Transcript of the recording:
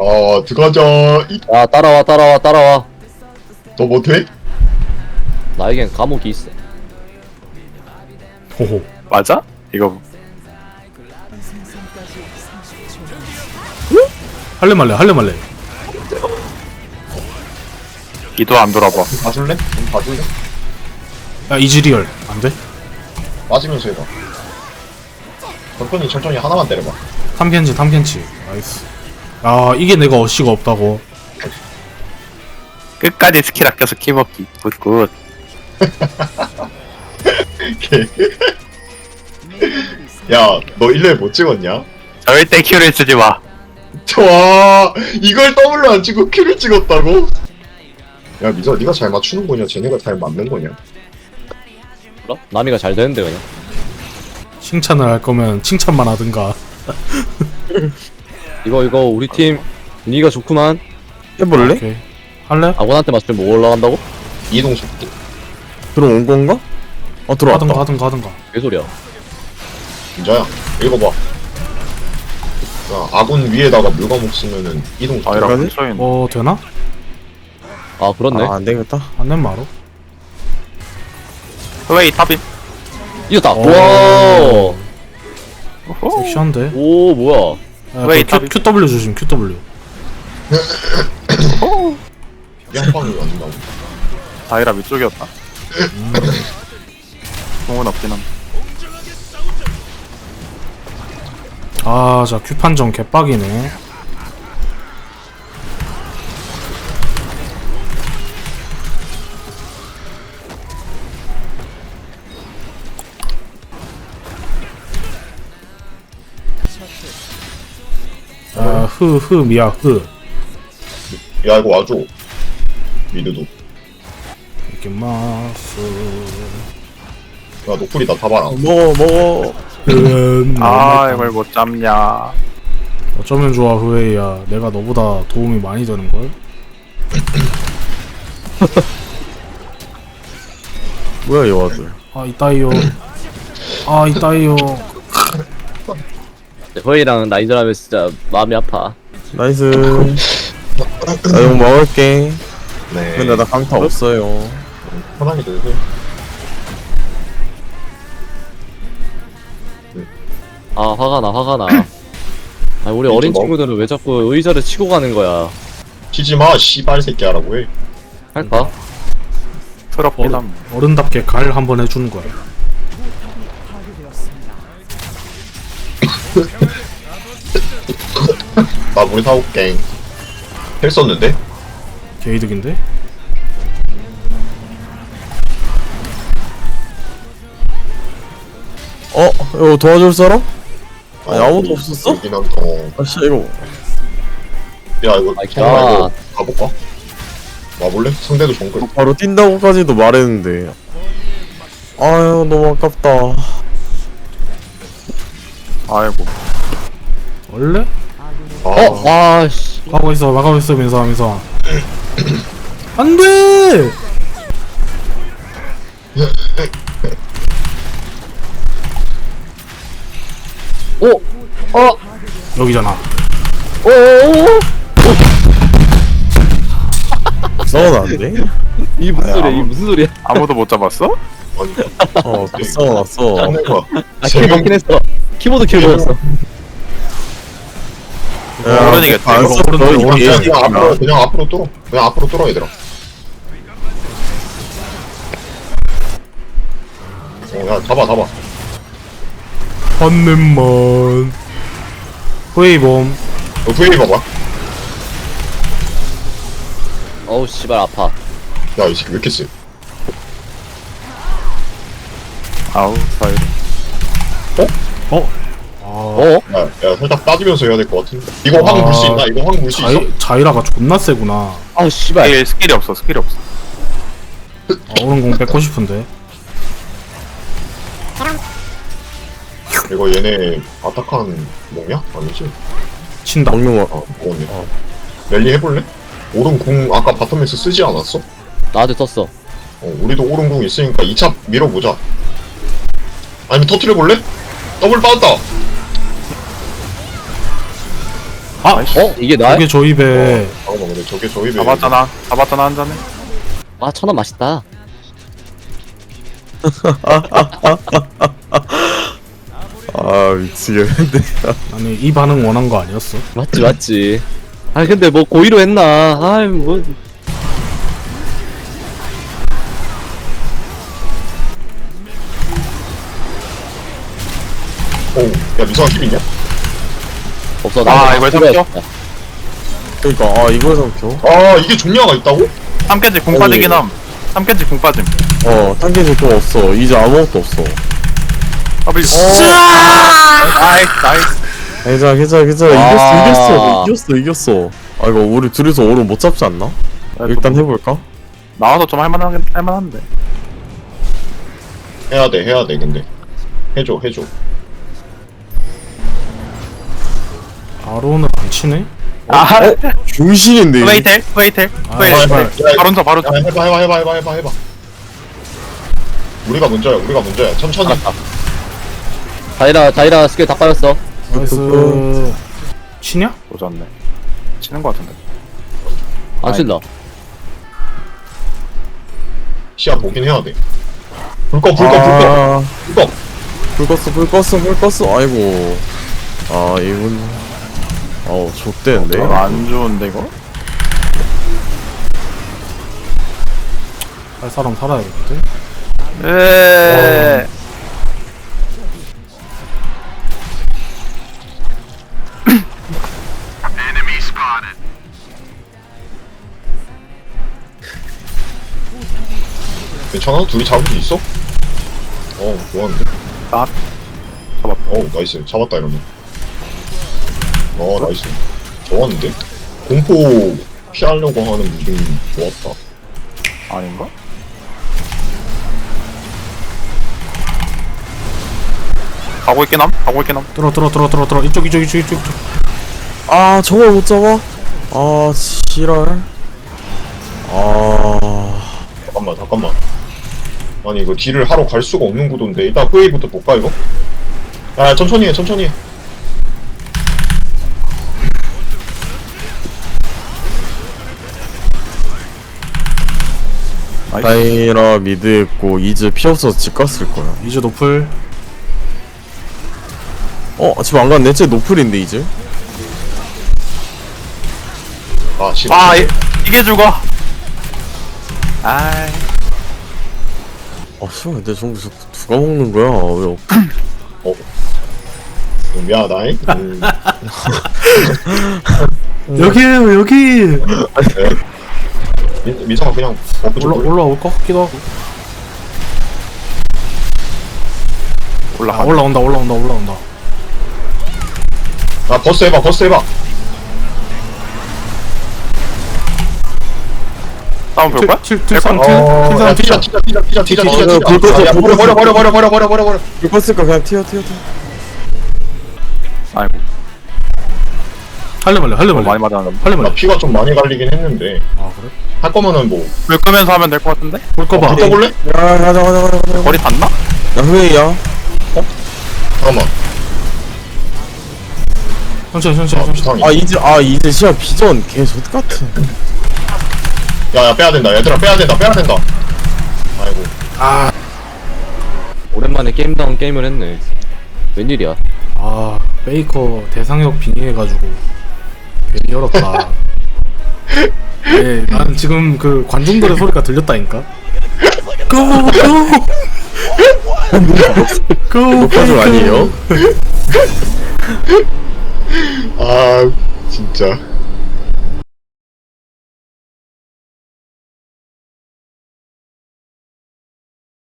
아 들어가자 이- 야 따라와 따라와 따라와 너 못해? 나에겐 감옥이 있어 호호. 맞아? 이거 할래 말래 할래 말래. 이도 안 돌아봐. 봐줄래? 좀 봐줄래? 야 이즈리얼 안 돼? 맞으면서 해봐 덕분이 천천히 하나만 때려봐 탐켄치 탐켄치. 나이스. 아 이게 내가 어시가 없다고. 끝까지 스킬 아껴서 키먹기. 굿굿. 야 너 1레벨 못 찍었냐? 절대 큐를 쓰지 마. 좋아 이걸 더블로 안 찍고 큐를 찍었다고? 야 미서 네가 잘 맞추는 거냐 쟤네가 잘 맞는 거냐 몰라? 남이가 잘 되는데 그냥 칭찬을 할 거면 칭찬만 하든가. 이거 이거 우리 팀 분위기가 좋구만 해볼래? 오케이. 할래? 아군한테 맞추면 뭐 올라간다고? 이동 속도 들어온 건가? 어 들어왔다 하든가 하든가 하든가. 개소리야 진짜야 읽어봐 야 아군 위에다가 물과목 쓰면은 이동 속도 있는. 어 되나? 아 그렇네 아 안되겠다 안 내면 말어. 웨이 탑인. 이겼다 오. 와. 섹시한데. 오 뭐야 야, 왜그 답이- Q, QW 조심 QW. 양방이 완다고 다이라 위쪽이었다. 공은 없긴 함. 아자 Q 판정 개빡이네. 흐흐 미야 흐. 야 이거 와줘. 미드도. 이렇게 마스. 야 노플이다. 타봐라. 먹어 먹어. 음, 아 이걸 못 잡냐. 어쩌면 좋아 후웨이야. 내가 너보다 도움이 많이 되는걸? 뭐야 이 와들 아 이따이요. 아 이따이요 허이랑 나이들 하면 진짜 마음이 아파. 나이스. 나 이거 먹을게. 네. 근데 나 강타 없어요. 편하게 되세요. 아 화가 나 화가 나. 아, 우리 어린 뭐- 친구들은 왜 자꾸 의자를 치고 가는 거야? 치지 마 씨발 새끼야라고 해. 할까? 함. 어른답게 갈 한번 해주는 거야 나 물에 사올게 했었는데? 개이득인데? 어? 이거 도와줄 사람? 아니 아무도 어, 없었어? 여긴 한- 어. 아씨 이거 야 이거 아이, 성아 야. 이거 가볼까? 와볼래? 상대도 정글 바로 뛴다고까지도 말했는데 아유 너무 아깝다 아이고. 원래? 아, 어? 아씨 가고 있어 막고 있어 민서 민서 안돼 오! 어! 여기잖아 오오오! 싸워놨는데? 이 무슨 소리야 이 무슨 소리야 아무도 못 잡았어? 아니 어 싸워놨어. 상대가 아킬 먹긴 했어. 키보드 킬 먹었어. 야, 모르니까 안 이거 써, 그냥, 얘기 그냥 앞으로 그냥 앞으로 뚫어. 그냥 앞으로 뚫어 얘들아. 어야 잡아 잡아. 한눈만 후웨이봄 너 후웨이 봐봐. 어우 씨발 아파. 야이 새끼 왜 이렇게 세 아우 사이. 어? 아 어? 야, 야 살짝 빠지면서 해야 될 것 같은데 이거 확물수 있나? 이거 확물수 있어? 자이, 자이라가 존나 세구나 아우 씨발 스킬 스킬이 없어. 스킬이 없어. 아, 오른공 뺏고 싶은데 이거 얘네 아타칸 뭐냐? 아니지? 친다 먹는 아 먹었네 랠리 해볼래? 오른 궁 아까 바텀에서 쓰지 않았어? 나한테 떴어 어, 우리도 오른 궁 있으니까 2차 밀어보자 아니면 터트려 볼래? 더블 빠졌다 아! 어? 이게 나야? 저게 조입에 잠깐만 근데 저게 저희 배 잡았잖아. 잡았잖아 한 잔에. 아 천원 맛있다 아 미치겠는데 아니 이 반응 원한 거 아니었어? 맞지 맞지 아 근데 뭐 고의로 했나 아이 뭐 야 미성아 킬 있냐? 없어 아, 이걸 삼켜? 그니까 아 이걸 삼켜 아 이게 종류가 있다고? 3캔지 궁 오. 빠지긴 함. 3캔지 궁 빠짐. 어 탄계지 또 없어 이제 아무것도 없어 W. 나이스 나이스. 괜찮아 괜찮아 괜찮아 아. 이겼어 이겼어 이겼어 이겼어 아 이거 우리 둘이서 오른 못 잡지 않나? 일단 해볼까? 나와서 좀 할만하긴 할만한데. 해야 돼 해야 돼 근데 해줘 해줘 바로는 안 치네? 아, 중신인데 이거. 웨이텔 웨이텔 아, 웨이텔. 씨발. 야, 바로 쳐 바로 쳐. 야, 해봐 해봐 해봐 해봐 해봐. 해봐 우리가 먼저야 우리가 먼저야. 천천히. 알았다. 다이라 다이라 스킬 다 빠졌어. 나이스. 치냐? 오졌네. 치는 거 같은데. 안 친다 시야 보긴 해야 돼. 불꺼 불꺼 불꺼. 아, 불꺼. 불 껐어 불 껐어 불 껐어. 아이고. 아 이분 어우 좆대는데 이거 안 좋은데 이거? 할 사람 살아야겠는데? 에. 괜찮아? 둘이 잡을 수 있어? 어 좋았는데 아, 잡았다. 어 나이스 잡았다 이러면 어 나이스 좋았는데 공포 피하려고 하는 무빙 좋았다 아닌가? 가고 있긴 함. 가고 있긴 함. 들어 들어 들어 들어 들어 이쪽 이쪽 이쪽 이쪽 이쪽. 아 저걸 못 잡아? 아 지랄 아 잠깐만 잠깐만 아니 이거 딜을 하러 갈 수가 없는 구도인데 일단 후웨이부터 볼까 이거? 야 천천히 해 천천히 해 다이라 미드 있고 이즈 피 없어서 집 갔을 거야. 이제 노플. 어 집 안 갔네? 쟤 노플인데 이즈? 아 지금 아, 이, 이게 죽어. 아이. 아 씨발 내 정도 자꾸 누가 먹는 거야? 왜 어. 음, 미안하다잉. 음, 여기에요 여기. 네. 미, 미성아 그냥 올라 올라올 것 같기도 하고 아 올라가. 올라온다 올라온다 올라온다 아 버스 해봐 버스 해봐 싸움 볼 거야? 칠 칠삼 어, 야, 칠삼 티자 칠삼 티자 티자 티자 티자 티자 어, 티자 불 꺼져, 야, 불 버려 버려 꺼져. 버려 버려 버려 버려 버려 불 껐을까 그냥 튀어 튀어 튀어 아이고. 할래 말래 할래 너무 많이 말래 맞았는데. 할래 나 말래. 피가 좀 많이 갈리긴 했는데. 아 그래? 할 거면은 뭐. 불 끄면서 하면 될 것 같은데? 볼 거봐. 붙어볼래? 야 가자 가자 가자 가자 거리 닿나? 야 후웨이야 잠깐만. 천천히 천천히 아 천천히. 비상이 아아 이즈 시야 비전 개 좆같은 야야 빼야 된다. 얘들아 빼야 된다 빼야 된다. 아이고. 아, 오랜만에 게임다운 게임을 했네. 웬일이야? 아 베이커 대상역 빙의해가지고 괜히 열었다. 네, 난 지금 그 관중들의 소리가 들렸다니까. 고 고 고 녹화중 아니에요? 아 진짜